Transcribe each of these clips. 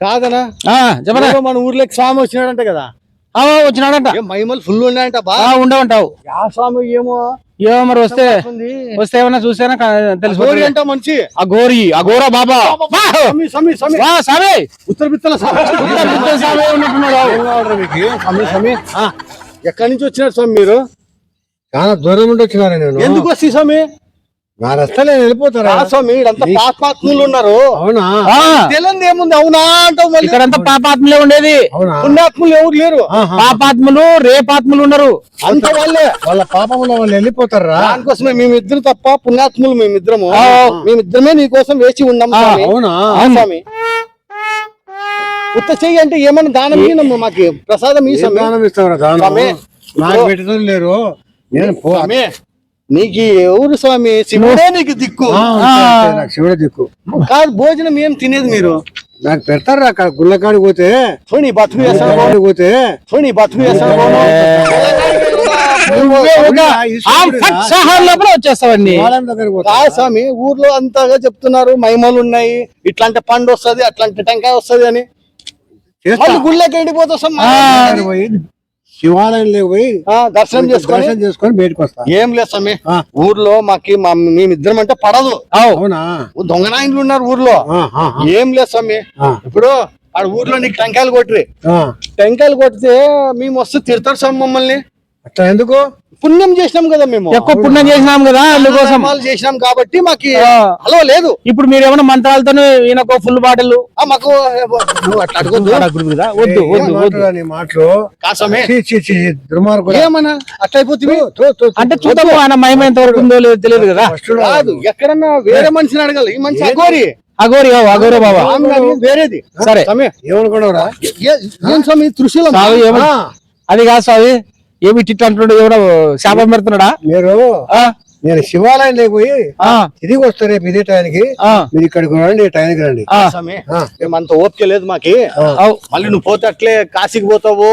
కాదనా? ఎవరో మన ఊర్లోకి స్వామి వచ్చినాడంట కదా. ఆ, వచ్చినాడంట. ఏం మహిమలు ఫుల్ ఉన్నాయంట బా. ఆ, ఉండవంటావు ఆ స్వామి ఏమో? ఏమో మరి వస్తే. వస్తే ఏమన్నా చూస్తేనా తెలుసు గోరి అంట మనిషి. ఆ గోరి ఆ గోరా బాబా. సామి ఉత్తర బిత్తల స్వామి. ఉన్నట్టున్నాడు. ఎక్కడి నుంచి వచ్చినారు స్వామి మీరు? చాలా దూరం నుండి వచ్చినారా నేను. ఎందుకు వస్తే స్వామి? నా రస్తా నేను వెళ్ళిపోతారా? ఆ స్వామి ఇడంతా పాపాత్ములు ఉన్నారు. అవునా? ఆ, తెలియదు ఏముంది? అవునా అంటావు మళ్ళీ? ఇక్కడంతా పాపాత్ములే ఉండేది. అవునా? పుణ్యాత్ములు ఎవరు లేరు. పాపాత్ములు రేపాత్ములు ఉన్నారు. అంత వాళ్ళే. వాళ్ళ పాపంలో వాళ్ళు వెళ్ళిపోతారా? దానికోసమే మేమిద్దరు తప్ప పుణ్యాత్ములు మేమిద్దరము. మేమిద్దరమే నీకోసం వేచి ఉన్నాం. అవునా? ఆ స్వామి. ఉత్త చెయ్యి అంటే ఏమన్నా దానం ఇయ్యనమ్మా మాకు? ప్రసాదం ఈ స్వామి. దానం ఇస్తావురా దానం? స్వామి, నాకు పెట్టడం లేరు. నేను నీకు ఎవరు స్వామి? శివుడే నీకు దిక్కు. నాకు శివుడే దిక్కు. కాదు భోజనం ఏం తినేది మీరు? నాకు పెడతారా అక్కడ? గుళ్ళకాడికి పోతే? ఫోని బతుకు గుళ్ళకాడికి పోతే? ఫోని బతుకు లోపల వచ్చేస్తావండి. స్వామి ఊర్లో అంతగా చెప్తున్నారు మహిమలు ఉన్నాయి ఇట్లాంటి పండు వస్తది అట్లాంటి టెంకాయ వస్తది అని. గుళ్ళకి పోయి శివాలయంలో పోయి దర్శనం చేసుకొని దర్శనం చేసుకొని బయటకు వస్తా. ఏం లేదు స్వామి ఆ. ఊర్లో మాకి మేమిద్దరం అంటే పడదు. అవు. అవునా? దొంగనాయకులు ఉన్నారు ఊర్లో. ఆ, ఆ, ఆ, ఏం లేదు స్వామి ఆ, ఇప్పుడు ఆడ ఊర్లో నీకు టెంకాయలు కొట్టిరి. ఆ. టెంకాయలు కొడితే మేము వస్తే తిడతారు స్వామి మమ్మల్ని. అట్లా ఎందుకు? పుణ్యం చేసినాం కదా మేము. ఎక్కువ పుణ్యం చేసినాం కదా అందుకోసం. చేసినాం కాబట్టి మాకి. హలో లేదు. ఇప్పుడు మీరు ఏమైనా మంత్రాలతో ఈయనకు ఫుల్ బాటిల్? ఆ, మాకు నువ్వు అట్లా అడగొద్దు వద్దు. ఏం వద్దు వద్దు. మాటలురా నీ మాటలు? కాసమే. చీ, చీ, చీ, దుర్మార్గుడా. ఏమన్నా? అట్లా అయిపోతుంది తో, తో, తో. అంటే చూద్దాము ఆయన మహిమ ఎంత వరకు ఉందో లేదో తెలియదు కదా. ఎక్కడన్నా వేరే మనిషిని అడగాలి. ఈ మనిషి అఘోరి. అగోరి అవు, అగోరి బాబా. వేరేది. సరే. స్వామి. ఏమనుకున్నావురా? ఏ- స్వామి? త్రిశూలం. అది కాదు స్వామి. ఏమి టిట్ అంటున్నాడు? ఎవడో శాపం పెడుతున్నాడా? మీరు ఆ, నేను శివాలయం పోయి ఆ, తిరిగి వస్తా రేపు ఇదే టైంకి. మీరు ఇక్కడికి రండి టైంకి రండి. మేమంత ఓపిక లేదు మాకి. అవు. మళ్ళీ నువ్వు పోతే అట్లే కాశీకి పోతావు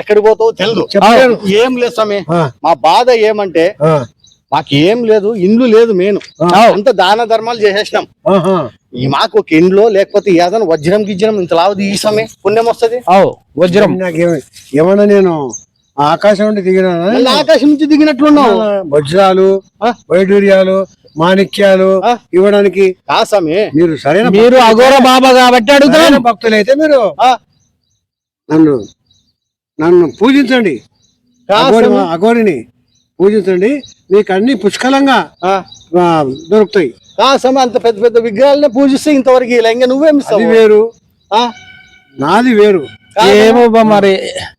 ఎక్కడికి పోతావో తెలియదు చెప్పలేను. ఏం లేదు స్వామి. మా బాధ ఏమంటే మాకు ఏం లేదు ఇండ్లు లేదు అవు. అంత దాన ధర్మాలు చేసేసినాం. ఆహా. ఈ మాకు ఒక ఇండ్లో లేకపోతే ఏదైనా వజ్రం గిజ్రం ఇంత లావది ఈ సమయం పుణ్యం వస్తది? అవు వజ్రం. నాకేమ ఏమన్నా నేను ఆకాశం నుండి దిగినా ఆకాశం నుంచి దిగినట్లున్నావు. వజ్రాలు? వైడూర్యాలు మాణిక్యాలు? ఇవ్వడానికి కా స్వామి. మీరు సరైన మీరు అఘోర బాబా కాబట్టి అడుగుతున్నాను భక్తులైతే మీరు నన్ను నన్ను పూజించండి. అఘోరిని పూజించండి. మీకు అన్ని పుష్కలంగా దొరుకుతాయి. కా స్వామి అంత పెద్ద పెద్ద విగ్రహాలనే పూజిస్తే ఇంతవరకు ఇలా ఇంకా నువ్వేమి వేరు. నాది వేరు. ఏమో మరి.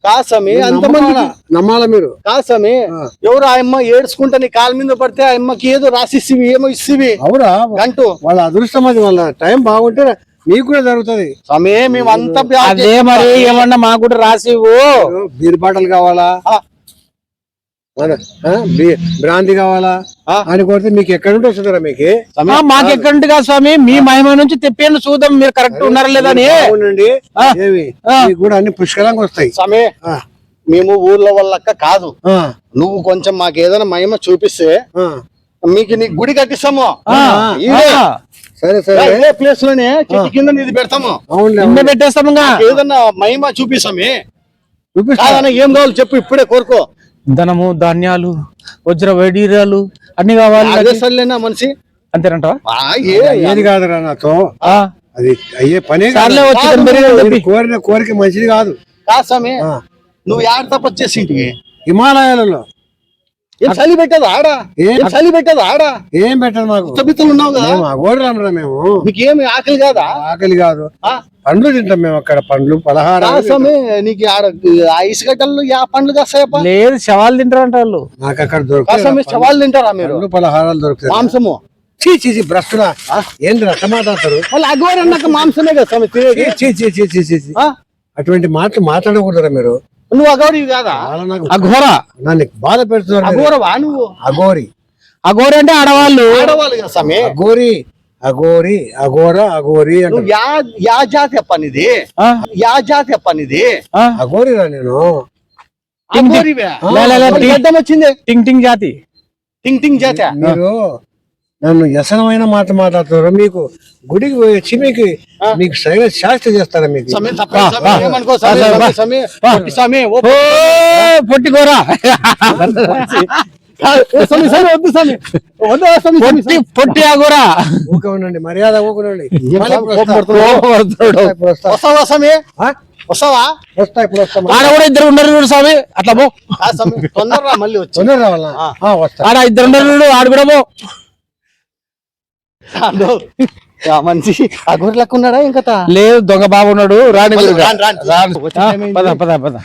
కా స్వామి అంతమంది నమ్మాలా? మీరు? కా స్వామి ఆ. ఎవరు ఆ అమ్మ ఏడ్చుకుంటా నీ కాలు మీద పడితే ఆ అమ్మకి ఏదో రాసిస్తివి ఏమో ఇస్తివి అవురా గంటూ. వాళ్ళ అదృష్టం అది వాళ్ళ టైం బాగుంటే మీకు కూడా జరుగుతుంది. స్వామి మేము అంత బ్యాగ్ అదే మరి ఏమన్నా మాకు కూడా రాసి ఇవ్వు. బీర్ బాటలు కావాలా? బ్రాంతి కావాలా? ఆ. అని కొడితే మీకు ఎక్కడి నుండి వస్తుందిరా మీకు? ఆ, మాకు ఎక్కడుంది కాదు స్వామి. మీ మహిమ నుంచి తెప్పేయండి చూద్దాం మీరు కరెక్ట్ ఉన్నారా లేదా అని. అవునండి కూడా అన్ని పుష్కలంగా వస్తాయి. స్వామి ఆ. మేము ఊర్లో వాళ్ళక్క కాదు. నువ్వు కొంచెం మాకు ఏదైనా మహిమ చూపిస్తే. మీకు నీ గుడి కట్టిస్తాము. సరే సరే. ప్లేస్లోనే చెట్టు కింద నీది పెడతాము. అవునులే కింద అవునులే. పెట్టేస్తాం ఇంకా. ఏదన్నా మహిమ చూపిస్తామే. చూపిస్తా. ఏం కావాలి చెప్పు ఇప్పుడే కోరుకో. ధనము ధాన్యాలు వజ్ర వైడీర్యాలు అన్ని కావాలి. అదే సర్లేనా మనిషి? అంతేనంటావా? ఆ, ఏ ఏది కాదురా నాతో. అది అయ్యే పనే. కోరిన కోరిక మంచిది కాదు. కాదు స్వామి ఆ. నువ్వు యాడ తప్పొచ్చేసింటివి? హిమాలయాలలో. ఏం చలి పెట్టదు ఆడ? ఏం? చలి పెట్టదు ఆడ? ఏం పెట్టదు మాకు? ఉత్తబిత్తులు ఉన్నావు కదా మేము అఘోరరామరా మేము. నీకు ఏమి ఆకలి కాదా? ఆకలి కాదు. ఆ? పండ్లు తింటాం మేము అక్కడ పండ్లు స్వామి నీకు ఆడ ఆ ఇసుగడ్డల్లో యా పండ్లు కాస్తాయప్ప? లేదు శవాలు తింటారంట వాళ్ళు. నాకు అక్కడ దొరుకుతాయి చవాళ్ళు తింటారా మీరు? పండ్లు పలహారాలు దొరుకుతాయి. మాంసము? చీ చీ చీ భ్రష్టుడా. ఏంటి అట్ట మాట్లాడతారు వాళ్ళు అగోరు అన్నాక మాంసమే కదా స్వామి తినేది? చీ చీ చీ చీ చీ చీ. ఆ? అటువంటి మాటలు మాట్లాడకూడదురా మీరు. నువ్వు అగోరివి కాదా? అఘోర? నన్ను బాధ పెడుతున్నారు. అఘోరవా నువ్వు? అఘోరి. అఘోర అంటే ఆడవాళ్ళు. ఆడవాళ్ళు కదా స్వామి? అఘోరి. అఘోరి అఘోర అఘోరి నువ్వు యా యా జాతి అప్ప నీది. ఆ, యా జాతి అప్ప నీది. ఆ, అఘోరిరా నేను. అఘోరివే. గడ్డం వచ్చింది. టింగ్ టింగ్ జాతి. టింగ్ టింగ్ జాతి. మీరు నన్ను వ్యసనమైన మాట మాట్లాడుతున్నారు మీకు గుడికి పోయి వచ్చి మీకు మీకు సరైన శాస్త్ర చేస్తారా మీకు? పొట్టికోరా. పొట్టి ఆగోరా మర్యాద ఇప్పుడు వస్తావా? వస్తావా? వస్తా వస్తా ఆడ కూడా ఇద్దరు ఉండరు చూడు స్వామి అట్లా పో. మళ్ళీ వచ్చి. తొందర రావాలా ఆ, వస్తా. ఆడ ఇద్దరు ఉండరు ఆడ కూడా పో. అదో, మనిషి ఆ గొర్రెలకు ఉన్నాడా ఇంకా లేదు దొంగ బాబు ఉన్నాడు రాని. పద పద పద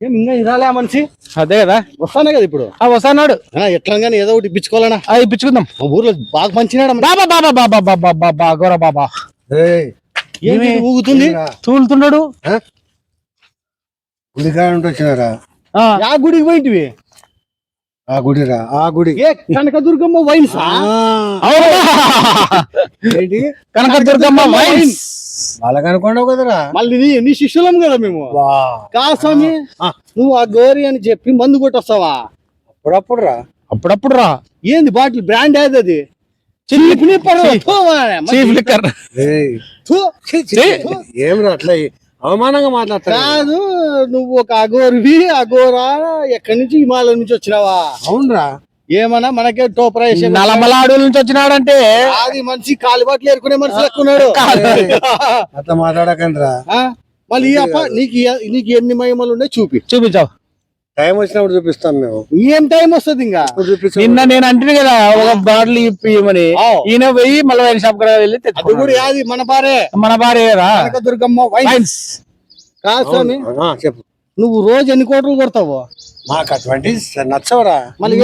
ఏం ఇంకా ఇరాలే ఆ మనిషి? అదే కదా. వస్తానే కదా ఇప్పుడు? ఆ వస్తాడు ఆ, ఎట్లా కానీ ఏదో ఒకటి ఇప్పించుకోవాలనా? ఆ ఇప్పించుకుందాం. ఊర్లో బాగా మంచినాడు బాబా బాబా బాబా బాబా బాబా గోరా బాబా. ఏయ్, ఏంటి ఇది ఊగుతుంది? తూలుతున్నాడు? గుడికాడ ఉంటూ వచ్చినారా? ఆ, యా గుడికి పోయింటివి? ఆ గుడిరా ఆ గుడి. ఏ కనకదుర్గమ్మ వైన్స్? ఏంటి? కనకదుర్గమ్మ వైన్స్. వాళ్ళకి అనుకోండి కదరా? మళ్ళీ నీ నీ శిష్యులం కదా మేము. కా స్వామి? నువ్వు ఆ గోరి అని చెప్పి మందు కొట్టొస్తావా? అప్పుడప్పుడు రా అప్పుడప్పుడు రా ఏంది బాటిల్ బ్రాండ్ ఏది అది? ఛీ, ఛీ. ఏం రా అట్లా అవమానంగా మాట్లాడతారు కాదు. నువ్వు ఒక అగోరివి అగోరా ఎక్కడి నుంచి హిమాలయం నుంచి వచ్చినావా? అవునరా. ఏమన్నా మనకే టోపరా నలమల అడవుల నుంచి వచ్చినాడంటే. అది మనిషి కాలి బాటలు ఏరుకునే మనిషి లెక్కున్నాడు అట్లా మాట్లాడకండి రా? మళ్ళీ అప్ప నీకు నీకు ఎన్ని మహిమలు ఉన్నాయి చూపి. చూపించావు. టైం వచ్చినప్పుడు చూపిస్తాం మేము. ఏం టైం వస్తుంది ఇంకా? నిన్న నేను అంటుంది కదా ఒక బాటిల్ ఇప్పియమని. ఆవ్. ఈయన పోయి మళ్ళీ వైన్ షాప్ కూడా వెళ్ళి అది కూడా తెచ్చుకున్నాడు. యాది మన పారే. మన కదా? కనకదుర్గమ్మ వైన్స్ కాదు స్వామి చెప్పు. నువ్వు రోజు ఎన్ని కోట్లు కొడతావు? మాకు అటువంటి నచ్చవరా. మళ్ళీ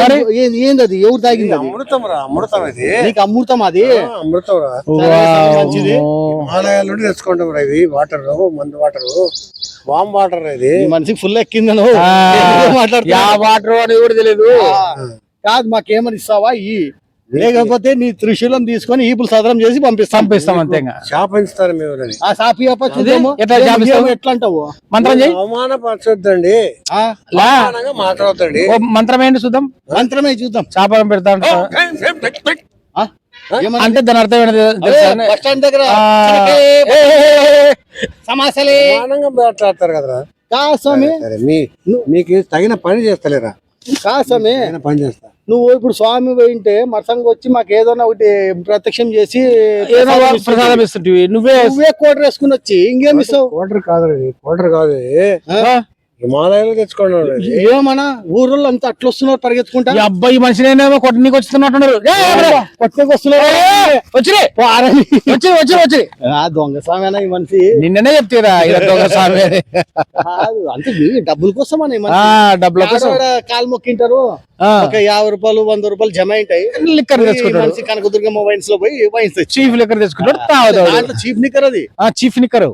ఏంది అది ఎవరు తాగింది అది? అమృతం రా అమృతం ఇది నీకు అమృతం అది? అమృతం రా సరే, సరే, మంచిది. హిమాలయాల నుండి తెచ్చుకుంటాం రా ఇది వాటర్ మందు వాటర్. వామ్ వాటర్ ఇది. ఈ మనిషికి ఫుల్ ఎక్కింది నువ్వు. ఆ, మాట్లాడుతున్నా యా వాటర్ అని కూడా తెలియదు కాదు మాకేమని ఇస్తావా? ఈ లేకపోతే నీ త్రిశూలం తీసుకొని ఈపులు సదరం చేసి పంపిస్తాం పంపిస్తాం అంతే ఇంకా. శాపించుతారు మేము ఊరని. ఆ సాపి అప్ప చూద్దాము ఎట్లా ఏం- శాపిస్తావు? ఏం- ఎట్లా అంటావు మంత్రం చేయి అవమానపరచొద్దండి ఆ? లా అవమానంగా మాట్లాడతాండి ఓ మంత్రం ఏంటి చూద్దాం మంత్రమే చూద్దాం చాపలం పెడతా అంట. ఆ? ఏమన్నా? అంటే దాని అర్థం ఏంటి అదే, తెలుసా అని? బస్ స్టాండ్ దగ్గర ఆ, చనకే ఏ, ఏ, ఏ, ఏ. సమాసలే అవమానంగా మాట్లాడతారు కదరా కా స్వామి సరే మీ మీకు తగిన పని చేస్తలేరా కా స్వామి తగిన పని చేస్తా నువ్వు ఇప్పుడు స్వామి పోయింటే మసంగా వచ్చి మాకు ఏదైనా ఒకటి ప్రత్యక్షం చేసి ప్రసాదం ఇస్తుంటివి. నువ్వే నువ్వే కోటర్ వేసుకుని వచ్చి ఇంకేం ఇస్తావు కోటర్ కాదు కోటర్ కాదు? హిమాలయాలు తెచ్చుకోండి ఇది. ఏమన్నా ఊర్లో అంతా అట్లా వస్తున్నారు పరిగెత్తుకుంటా? ఈ అబ్బాయి మనిషినేమో కొట్టనీకి వస్తున్నట్టున్నారు ఏ, కొట్టుకు వస్తున్నారు. వచ్చి వచ్చి వచ్చి ఆ దొంగ స్వామి ఈ మనిషి. నిన్ననే చెప్తారా దొంగ స్వామి అంటే డబ్బుల కోసం అని ఆ డబ్బుల కోసం. కాలు మొక్కింటారు. ఆ, ఒక యాభై రూపాయలు వంద రూపాయలు జమ అయింటాయి. లిక్కర్ తెచ్చుకుంటాడు. కనకదుర్గమ్మ వైన్స్లో పోయి వైన్స్ చీఫ్ లిక్కర్ తెచ్చుకుంటాడు చీప్ నిక్కర్ అది. ఆ చీఫ్ నిక్కర్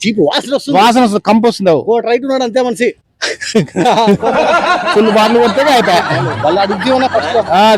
చీప్ వాసన వస్తుంది. వాసన వస్తుంది కంపు వస్తుంది ఓ రైట్ ఉన్నాడు అంతే మనిషి. ఫుల్ బాటిల్ కొడితే అయిపోయా. వాళ్ళు అడిగి ఫస్ట్? ఆ, అదే.